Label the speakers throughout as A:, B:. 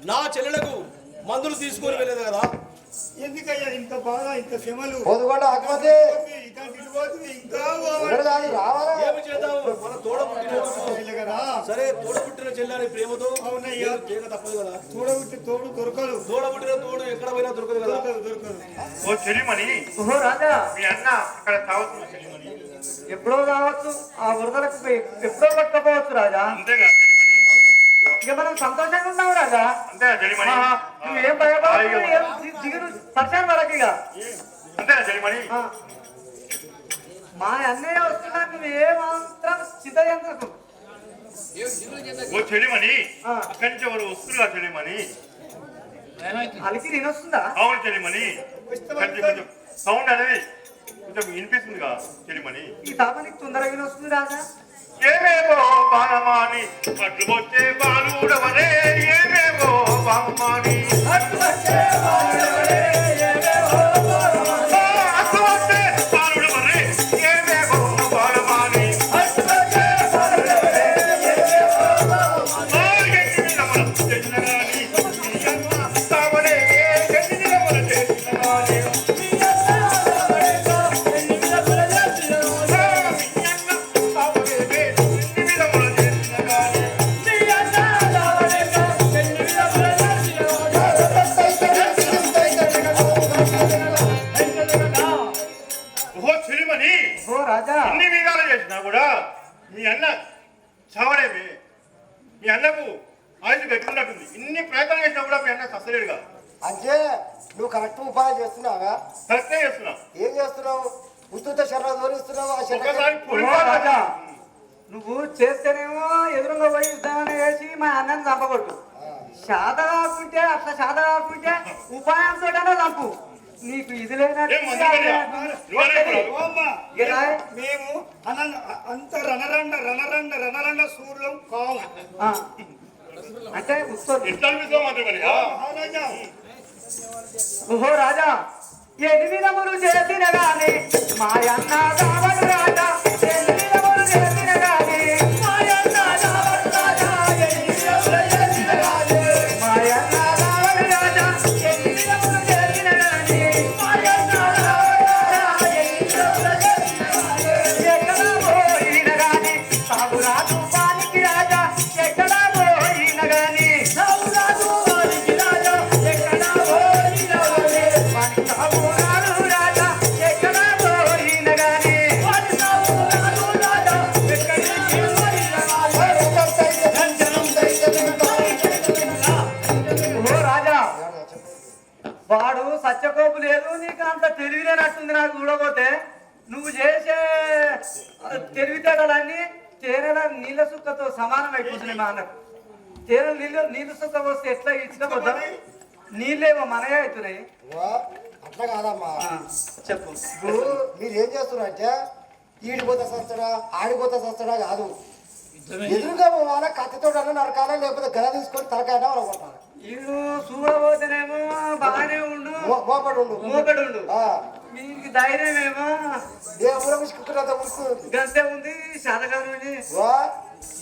A: నా చెల్లెలకు మందులు తీసుకొని వెళ్ళేది కదా?
B: ఎందుకయ్యా ఇంత బాధ ఇంత శ్రమలు?
C: పొదుగొండ కాదు రావాలా?
A: ఏమి చేద్దాము మన తోడ పుట్టిన
B: పోవాలి కదా.
A: సరే తోడ పుట్టిన చెల్లని ప్రేమతో?
B: అవునయ్యా.
A: తప్పదు కదా?
B: తోడు దొరకదు.
A: తోడ పుట్టిన తోడు ఎక్కడ పోయినా దొరకదు కదా?
B: దొరకదు
D: ఓ చెలిమణి!
E: ఓహో రాజా!
D: మీ అన్న చెలిమణి.
E: ఎప్పుడో కావచ్చు ఆ వరదలకు ఎప్పుడో పట్టకపోవచ్చు రాజా.
D: అంతేగా.
E: ఇక మనం సంతోషంగా ఉన్నాం రాజా.
D: అంతేగా చెలిమణి
E: ఆ, నువ్వేం భయపడకు ఏం ది- దిగులు పరిచయం వరకు ఇక.
D: అంతేగా చెలిమణి
E: ఆ. మా అన్నయ్య వస్తున్నా నువ్వు ఏమాత్రం చింత చెందకు
D: ఓ చెలిమణి
E: ఆ.
D: అక్కడి నుంచి ఎవరు వస్తున్నా చెలిమణి
E: అలికి నేను వస్తుందా?
D: అవును చెలిమణి కొంచెం సౌండ్ అనేది కొంచెం వినిపిస్తుందిగా చెలిమణి
E: ఈ తాప నీకు తొందరగా వస్తుంది రాజా.
D: ఏమేమో బాలమాని? అట్లు వచ్చే బాలుడవనే ఏమేమో బాలమాని? ఆ, వచ్చే బాలుడవనే ఏమేమో
E: శాత కాకుంటే అట్లా శాత కాకుంటే ఉపాయంతో చంపు నీకు ఇది?
B: మేము అన అంత రణరండ రణరండ రణరండ సూర్యం కావు.
E: అంటే ఓహో రాజా ఎనిమిదములు చేసిన గాని మాయన్న రావడు రాజా ఎనిమిదములు చేసిన నీళ్ళ సుక్కతో సమానం అయిపోతుంది మా అన్నకు. తేనె నీళ్ళు నీళ్ళు సుక్క వస్తే ఎట్లా ఇచ్చుకోపోతాం నీళ్ళేమో మనయే అవుతున్నాయి.
C: అట్లా కాదమ్మా.
E: చెప్పు.
C: ఇప్పుడు మీరు ఏం చేస్తున్నారంటే ఈడిపోతే సస్తాడా ఆడిపోతే సస్తాడా కాదు. ఎదురుగా పోవాలా కత్తితో నరకాలా లేకపోతే గల తీసుకొని తలకాయ కొట్టాలి
E: వీళ్ళు చూడబోతేనేమో బాగానే ఉండు.
C: మోపడు ఉండు. ఆ,
E: మీకు ధైర్యమేమో.
C: ఏ ఊర ముసుకుంటున్నంత ముసుకు
E: గంతే ఉంది. శాతకాలం ఉంది
C: వా,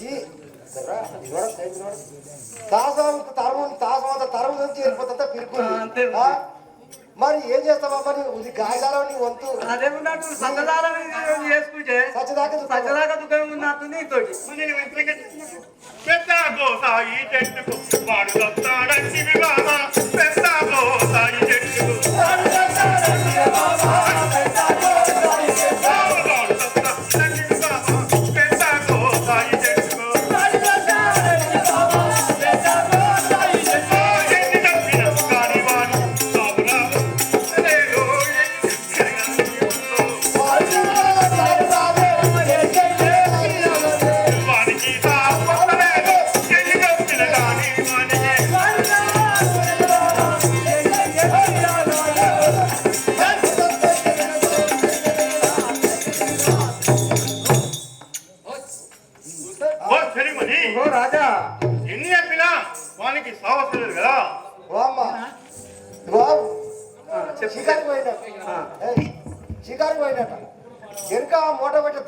C: ఈ రా, ఇదిగోరా, సైడ్ ఇదిగోరా. తాసం తరము తాసం అంత తరము నుంచి వెళ్ళిపోతుందా పిరుకు
E: ఆ, అంతే.
C: మరి ఏం చేస్తావా మరి ఇది గాయదాలో నీ వంతు.
E: అదే ఉన్నట్టు సన్నదారం చేసుకుంటే
C: సచ్చదాకా దుఃఖం.
E: నీతోటి.
D: వెంటనే పెద్ద గోసాయి చెట్టుకు వాడు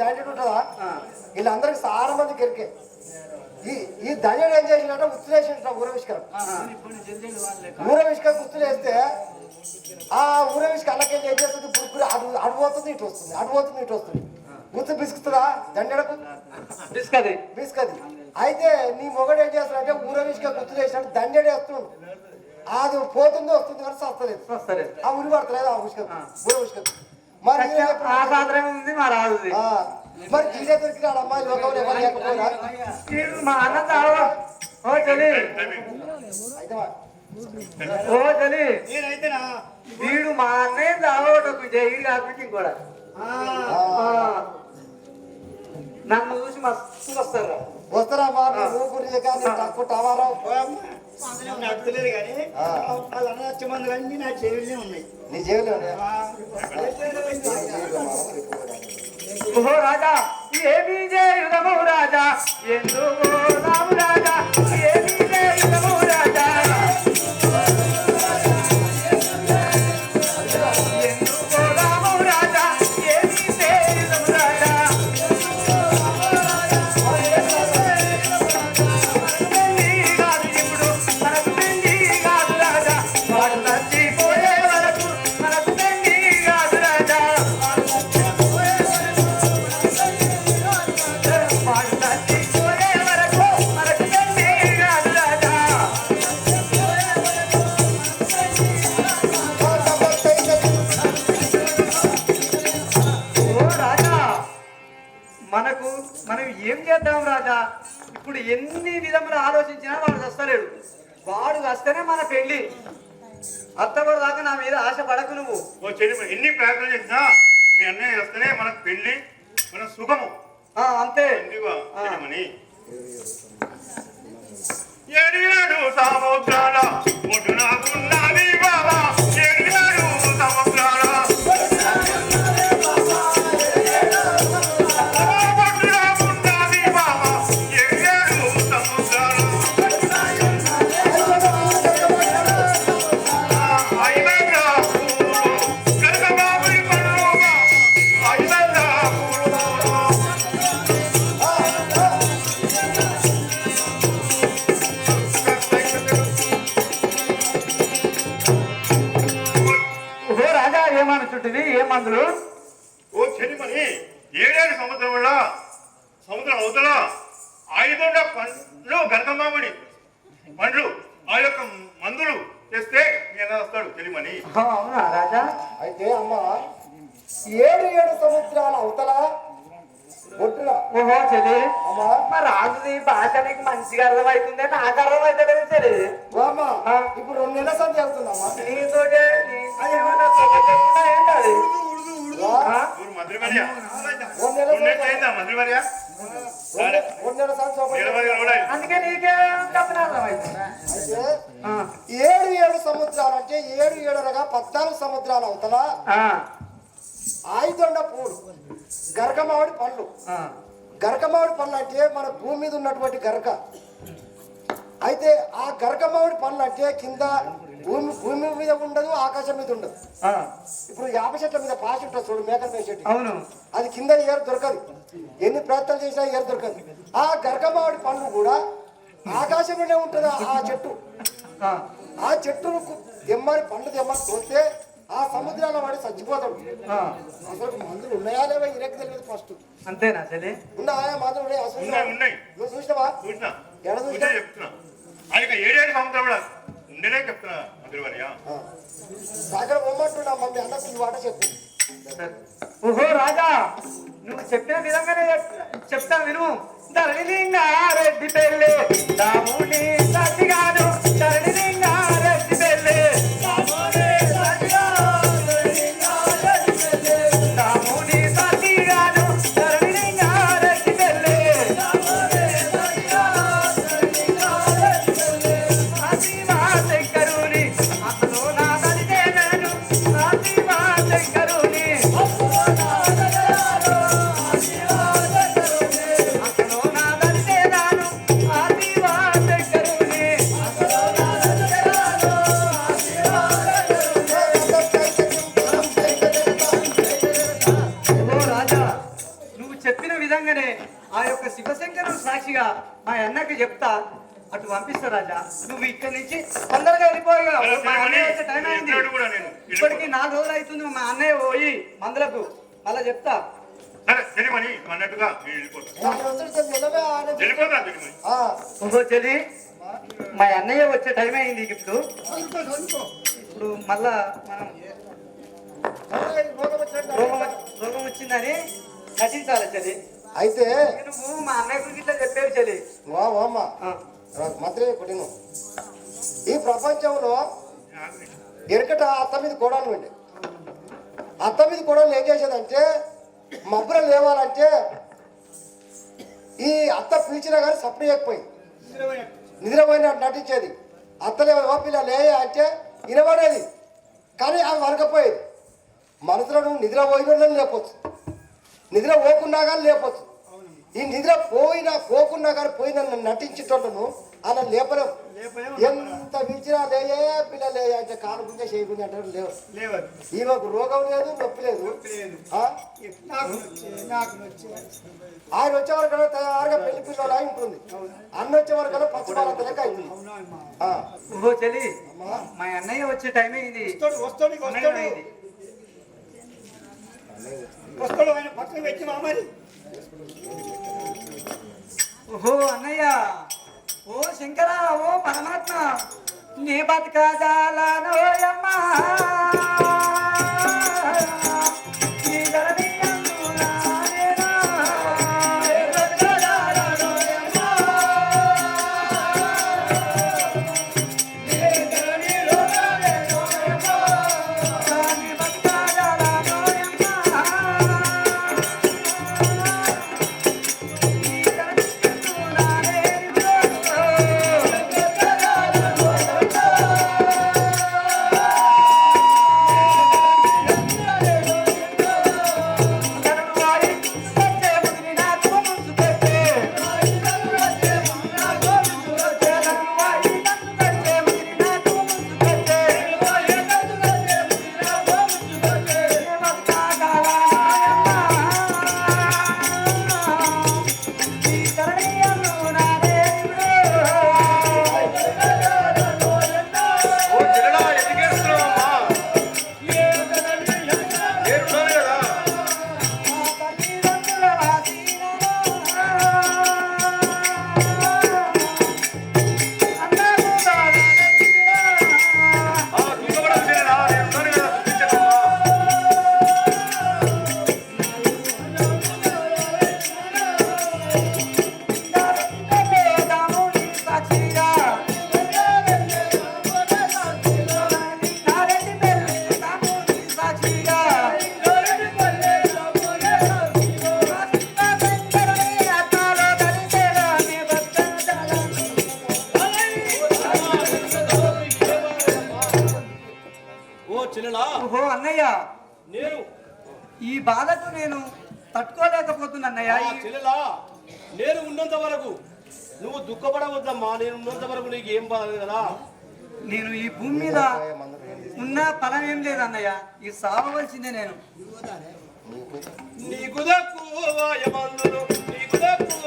C: దండి ఉంటుందా. వీళ్ళందరికి చాలా మందికి ఎరికే ఈ ఈ దండలు ఏం చేసినట్ట ఉత్తరేసిన ఊరవిష్కరం. ఊరవిష్కరం గుర్తులు వేస్తే ఆ ఊరవిష్క అల్లకేం ఏం చేస్తుంది? పురుకులు అడు అడిపోతుంది ఇటు వస్తుంది అడిపోతుంది ఇటు వస్తుంది. గుర్తు బిసుకుతుందా? దండలకు
E: బిస్కది.
C: బిస్కది. అయితే నీ మొగడు ఏం చేస్తాడంటే ఊరవిష్క గుర్తులు వేసినట్టు దండేడు వేస్తున్నాడు. అది పోతుంది వస్తుంది కానీ సస్తలేదు. ఆ ఉరి పడతలేదు ఆ ఉష్క ఊర మరి
E: ఆ ఉంది మా రాదు
C: ఆ, మరి గీడే దొరికినాడు అమ్మాయి లోకంలో ఎవరు లేకపోయినా?
E: మా అన్న తావా ఓ చలి. ఓ చలి. వీడు మా అన్నయ్య తావటకు జైలు
B: ఆ,
E: ఆ. నన్ను చూసి మస్తు వస్తారు.
C: వస్తారా మా గురించి కానీ తక్కువ టవారావు
B: అందులో నడుతలేదు కానీ. వాళ్ళ నా ఉన్నాయి.
C: నీ
E: ఓహో రాజా ఏమి రాజా? ఎందుకు రాము రాజా? మనకు మనం ఏం చేద్దాం రాజా? ఇప్పుడు ఎన్ని విధములు ఆలోచించినా వాడు వస్తలేడు. వాడు వస్తేనే మన పెళ్ళి అత్తవాడు దాకా నా మీద ఆశ పడకు నువ్వు.
D: ఓ చెల్లి ఎన్ని ప్రయత్నం చేసినా మీ అన్నయ్య వస్తేనే మనకు పెళ్ళి మన సుఖము.
E: అంతే.
D: సముద్రాల
E: భాష నీకు మంచిగా అర్థమవుతుంది నాకు అర్థమవుతుంది చెల్లి
C: ఓ అమ్మ ఇప్పుడు రెండు నెలల సంధి అవుతుందమ్మా
E: నీతోటే. అందుకే నీకే
C: ఏడు ఏడు సముద్రాలు అంటే ఏడు ఏడు అనగా పద్నాలుగు సముద్రాల అవతల? ఆయుధొండ పూలు గరకమావిడి పండ్లు
E: ఆ.
C: గరకమావిడి పండ్లు అంటే మన భూమి మీద ఉన్నటువంటి గరక. అయితే ఆ గరకమావిడి పండ్లు అంటే కింద భూమి భూమి మీద ఉండదు ఆకాశం మీద ఉండదు. ఇప్పుడు యాప చెట్ల మీద పాసి ఉంటుంది చూడు మేకల మీద చెట్టు.
E: అవును.
C: అది కింద ఏరు దొరకదు. ఎన్ని ప్రయత్నాలు చేసినా ఏరు దొరకదు. ఆ గరకమావిడి పండ్లు కూడా ఆకాశంలోనే ఉంటుంది ఆ చెట్టు?
E: ఆ,
C: ఆ చెట్టును దెమ్మని పండు దెమ్మని తోస్తే ఆ సముద్రాల వాడి చచ్చిపోతాడు.
E: ఆ.
C: అసలు మందులు ఉన్నాయా లేవా? ఇరక్ తెలియదు ఫస్ట్
E: అంతేనా చెల్లి
C: ఉన్నాయా? మందులు ఉన్నాయా? అసలు
D: ఉన్నాయి
C: నువ్వు చూసినావా?
D: చూసినా.
C: ఎడ
D: చూసే
C: చూసినా
D: చెప్తున్నా. ఆ యొక్క ఏడేడు సముద్రం కూడా ఉండేనే చెప్తున్నా మంత్రి మరియా
C: అక్కడ పొమ్మంటున్నా మమ్మీ అన్నకు ఈ మాట చెప్పు.
E: ఓహో రాజా నువ్వు చెప్పిన విధంగానే చెప్- చెప్తా విను. ధరణిలింగ రెడ్డి పెళ్ళి. దాముని సతిగాను ధరణిలింగ రెడ్డి చెప్తా అటు పంపిస్తా రాజా. నువ్వు ఇక్కడి నుంచి తొందరగా వెళ్ళిపోయా మా అన్నయ్య వచ్చే టైం అయింది.
D: ఎప్పుడు కూడా నేను
E: ఇప్పటికి నాలుగు రోజులు అవుతుంది మా అన్నయ్య పోయి మందులకు మళ్ళా చెప్తా. చెల్లి మా అన్నయ్య వచ్చే టైం అయింది ఇప్పుడు. ఇప్పుడు మళ్ళా మనం
C: రోగం
E: వచ్చిందని నటించాలి చెల్లి.
C: అయితే
E: నువ్వు మా అన్నయ్య గురించి ఇట్లా చెప్పేవి చెల్లి.
C: వా వామ్మ
E: ఆ.
C: మంత్రి కొట్టిను. ఈ ప్రపంచంలో ఎరకట అత్త మీద కోడలు ఉండే. అత్త మీద కోడలు ఏం చేసేదంటే మబ్బులు లేవాలంటే ఈ అత్త పిలిచినా కానీ సప్లై చేయకపోయింది. నిద్రపోయినట్టు నటించేది. అత్తలే పిల్ల లేయ అంటే వినబడేది. కానీ ఆమె వరకపోయేది మనసులో నిద్ర పోయిన లేపొచ్చు నిద్ర పోకున్నా కానీ లేపొచ్చు ఈ నిద్ర పోయినా పోకున్నా కానీ పోయిన నటించేటోళ్ళను అలా లేపలేం ఎంత పిలిచినా లేయే పిల్ల లేయ అంటే కాలు గుంజే చేయి గుంజే అంటారు లేవు
B: లేవదు
C: ఈమెకు రోగం లేదు నొప్పి లేదు. ఆయన వచ్చే వరకు తయారుగా పెళ్ళి పిల్లలు అయి ఉంటుంది. అన్న వచ్చే వరకు పచ్చి బాలంత లెక్క అవుతుంది
E: చెల్లి మా అన్నయ్య వచ్చే టైం అయింది.
B: వస్తాడు వస్తాడు వస్తాడు ఆయన పక్కన పెట్టి మరి?
E: ఓహో అన్నయ్య ఓ శంకర ఓ పరమాత్మ నీ బతకజాలనోయమ్మా.
D: చెల్లెలా
E: ఓహో అన్నయ్య.
A: నేను.
E: ఈ బాధకు నేను తట్టుకోలేకపోతున్నా అన్నయ్య.
A: చెల్లెలా? నేను ఉన్నంత వరకు నువ్వు దుఃఖపడవద్దమ్మా. నేను ఉన్నంత వరకు నీకు ఏం బాధ కదా?
E: నేను ఈ భూమి మీద ఉన్న ఫలం ఏం లేదు అన్నయ్య. ఈ సావవలసిందే నేను.
A: నీకు దక్కువ నీకు దక్కువ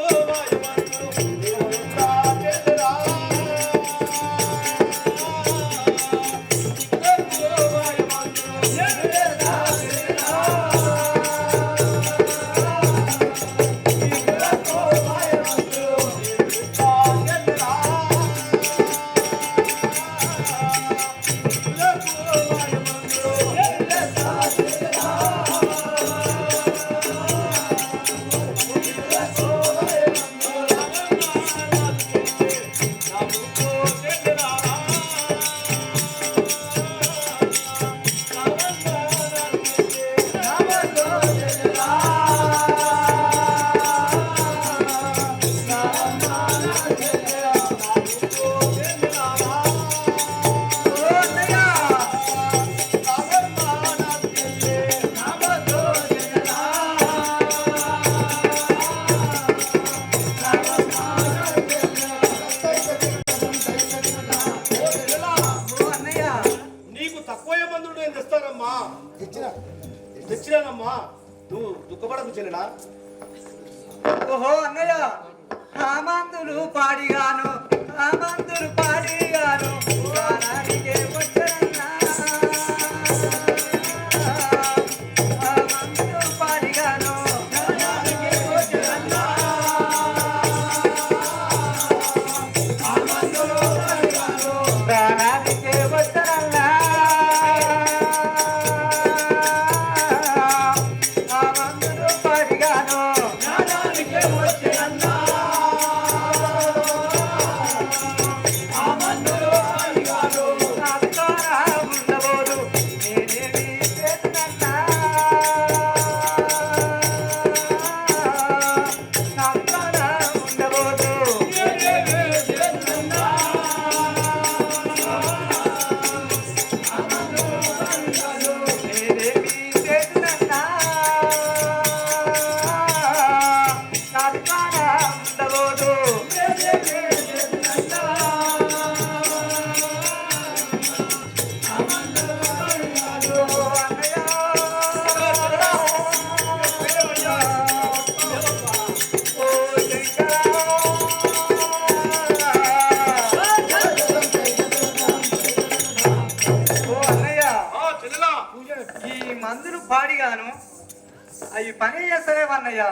E: అన్నయ్య.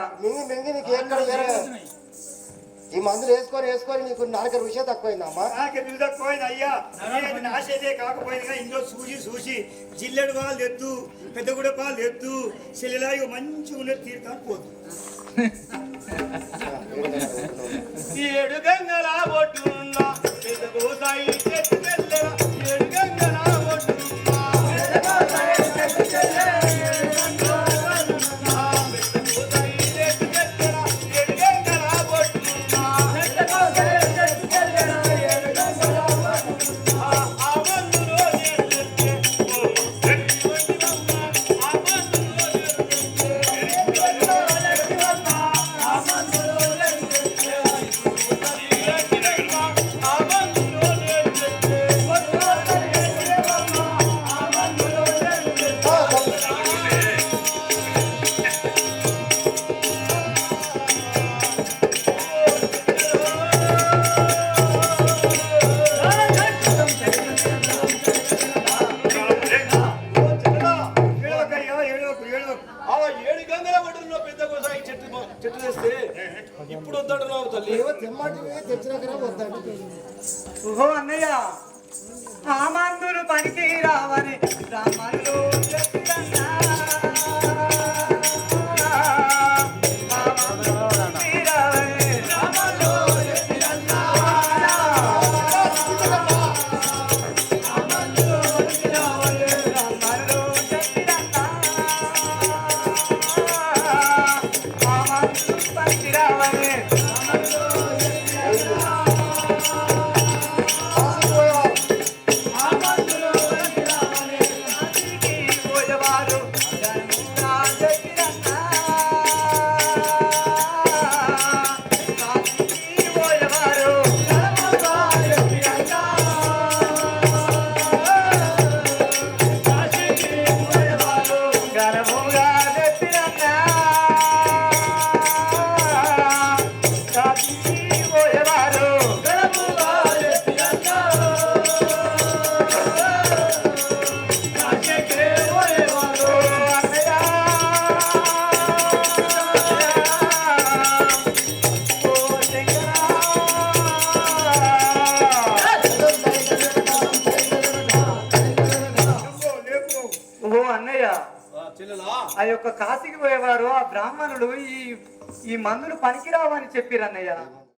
C: మింగి ఈ మందులు వేసుకొని వేసుకొని నీకు నాలుగు విషయం తక్కువైందమ్మా
B: నాకు బిల్లు తక్కువైంది అయ్యా. నాశైతే కాకపోయింది ఇంట్లో చూసి చూసి జిల్లెడు పాలు తెద్దు పెద్దగూడ పాలు తెద్దు చెల్లెలాగి మంచిగా ఉన్నది తీర్థం పోదు
A: ఏడు గంగలా
E: బ్రాహ్మణుడు ఈ ఈ మందులు పనికిరావని చెప్పిరన్నయ్య.